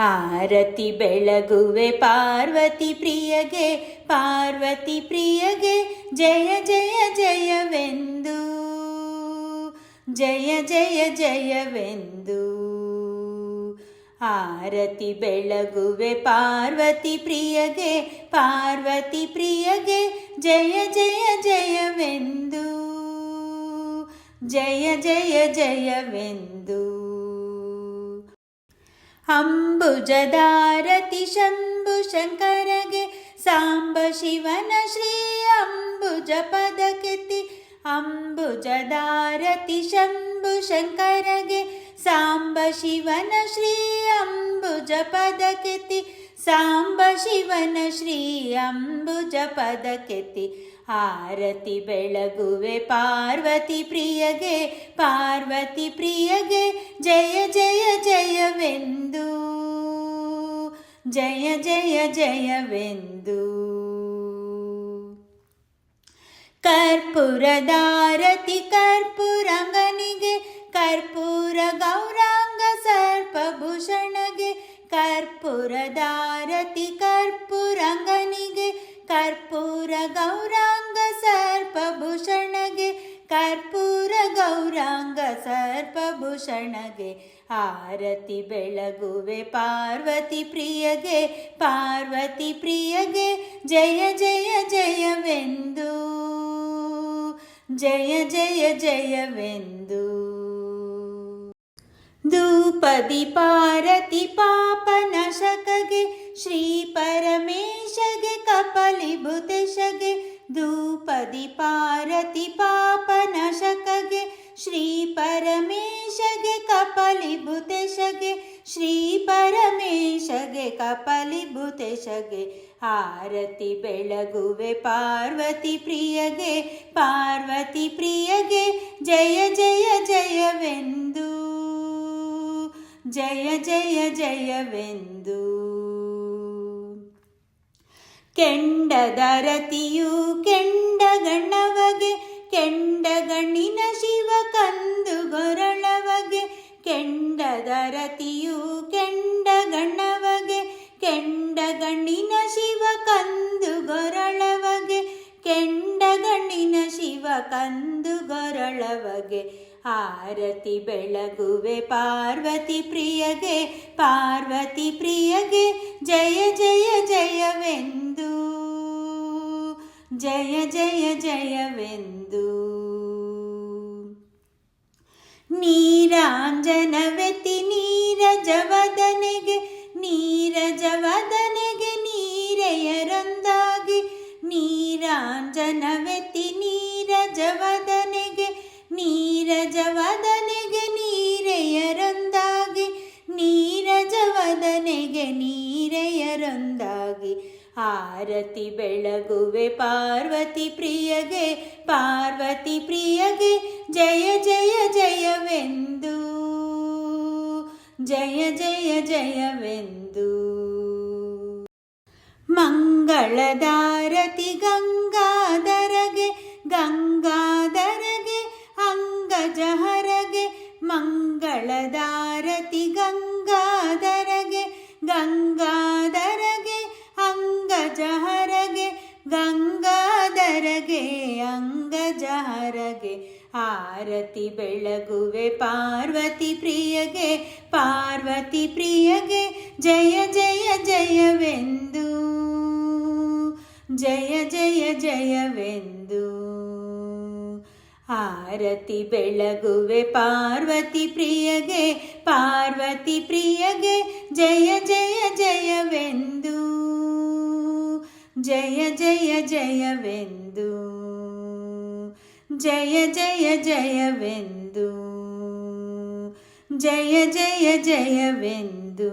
ಆರತಿ ಬೆಳಗುವೆ ಪಾರ್ವತಿ ಪ್ರಿಯಗೆ ಪಾರ್ವತಿ ಪ್ರಿಯಗೆ ಜಯ ಜಯ, ಜಯವೆಂದು. ಜಯ ಜಯ, ಜಯವೆಂದು. ಆರತಿ ಬೆಳಗುವೆ ಪಾರ್ವತಿ ಪ್ರಿಯಗೆ ಪಾರ್ವತಿ ಪ್ರಿಯಗೆ ಜಯ ಜಯ, ಜಯವೆಂದು. ಜಯ ಜಯ, ಜಯವೆಂದು. अम्बुज दारति शम्भुशङ्कर शिवन श्री अम्बुजपदकति अम्बुज दारति शम्भु शिवन श्री अम्बुजपदकति साम्ब शिवन श्री अम्बुजपदकति ಆರತಿ ಬೆಳಗುವೆ ಪಾರ್ವತಿ ಪ್ರಿಯಗೆ ಪಾರ್ವತಿ ಪ್ರಿಯಗೆ ಜಯ ಜಯ, ಜಯವೆಂದು. ಜಯ ಜಯ, ಜಯವೆಂದು. ಕರ್ಪೂರದಾರತಿ ಕರ್ಪೂರಂಗನಿಗೆ, ಕರ್ಪೂರ ಗೌರಾಂಗ ಸರ್ಪಭೂಷಣಗೆ ಕರ್ಪೂರದಾರತಿ ಗೌರಾಂಗ ಸರ್ಪಭೂಷಣಗೆ, ಕರ್ಪೂರ ಗೌರಾಂಗ ಸರ್ಪಭೂಷಣಗೆ, ಆರತಿ ಬೆಳಗುವೆ ಪಾರ್ವತಿ ಪ್ರಿಯಗೆ ಪಾರ್ವತಿ ಪ್ರಿಯಗೆ ಜಯ ಜಯ, ಜಯವೆಂದು, ಜಯ ಜಯ, ಜಯವೆಂದು. ಧೂಪದಿ ಪಾರತಿ ಪಾಪನಶಕಗೆ ಶ್ರೀ ಪರಮೇಶಗೆ, ಕಪಲಿ ಭೂತೇಶಗೆ ಧೂಪದಿ ಪಾರತಿ ಪಾಪನಶಕಗೆ ಶ್ರೀ ಪರಮೇಶಗೆ, ಕಪಲಿ ಭೂತೇಶಗೆ, ಶ್ರೀ ಪರಮೇಶಗೆ, ಕಪಲಿ ಭೂತೇಶಗೆ ಆರತಿ ಬೆಳಗುವೆ ಪಾರ್ವತಿ ಪ್ರಿಯಗೆ ಪಾರ್ವತಿ ಪ್ರಿಯಗೆ, ಜಯ ಜಯ, ಜಯವೆಂದು, ಜಯ ಜಯ, ಜಯವೆಂದು. ಕೆಂಡದರತಿಯು ಕೆಂಡಗಣ್ಣವಗೆ ಕೆಂಡಗಣ್ಣಿನ ಶಿವ ಕಂದು ಗೊರಳವಗೆ ಕೆಂಡದರತಿಯು ಕೆಂಡಗಣ್ಣವಗೆ ಕೆಂಡಗಣ್ಣಿನ ಶಿವ ಕಂದು ಗೊರಳವಗೆ ಕೆಂಡಗಣ್ಣಿನ ಶಿವ ಕಂದು ಗೊರಳವಗೆ ಆರತಿ ಬೆಳಗುವೆ ಪಾರ್ವತಿ ಪ್ರಿಯಗೆ ಪಾರ್ವತಿ ಪ್ರಿಯಗೆ, ಜಯ ಜಯ ಜಯವೆಂದು ಜಯ ಜಯ ಜಯವೆಂದು ನೀರಾಂಜನವೆತಿ ನೀರಜವದನೆಗೆ ನೀರಜವದನೆಗೆ ನೀರೆಯರೊಂದಾಗಿ ನೀರಾಂಜನವೆತಿ ಆರತಿ ಬೆಳಗುವೆ ಪಾರ್ವತಿ ಪ್ರಿಯಗೆ ಪಾರ್ವತಿ ಪ್ರಿಯಗೆ ಜಯ ಜಯ, ಜಯವೆಂದು. ಜಯ ಜಯ, ಜಯವೆಂದು. ಮಂಗಳದಾರತಿ ಗಂಗಾಧರಗೆ ಗಂಗಾಧರಗೆ ಅಂಗಜಹರಗೆ, ಮಂಗಳದಾರತಿ ಗಂಗಾಧರಗೆ ಗಂಗಾಧರಗೆ ಗಂಗಾಧರಗೆ ಅಂಗಜಹರಗೆ ಆರತಿ ಬೆಳಗುವೆ ಪಾರ್ವತಿ ಪ್ರಿಯಗೆ ಪಾರ್ವತಿ ಪ್ರಿಯಗೆ ಜಯ ಜಯ ಜಯವೆಂದು ಜಯ ಜಯ ಜಯವೆಂದು ಆರತಿ ಬೆಳಗುವೆ ಪಾರ್ವತಿ ಪ್ರಿಯಗೆ ಪಾರ್ವತಿ ಪ್ರಿಯಗೆ ಜಯ ಜಯ ಜಯವೆಂದು ಜಯ ಜಯ ಜಯವೆಂದು ಜಯ ಜಯ ಜಯವೆಂದು ಜಯ ಜಯ ಜಯವೆಂದು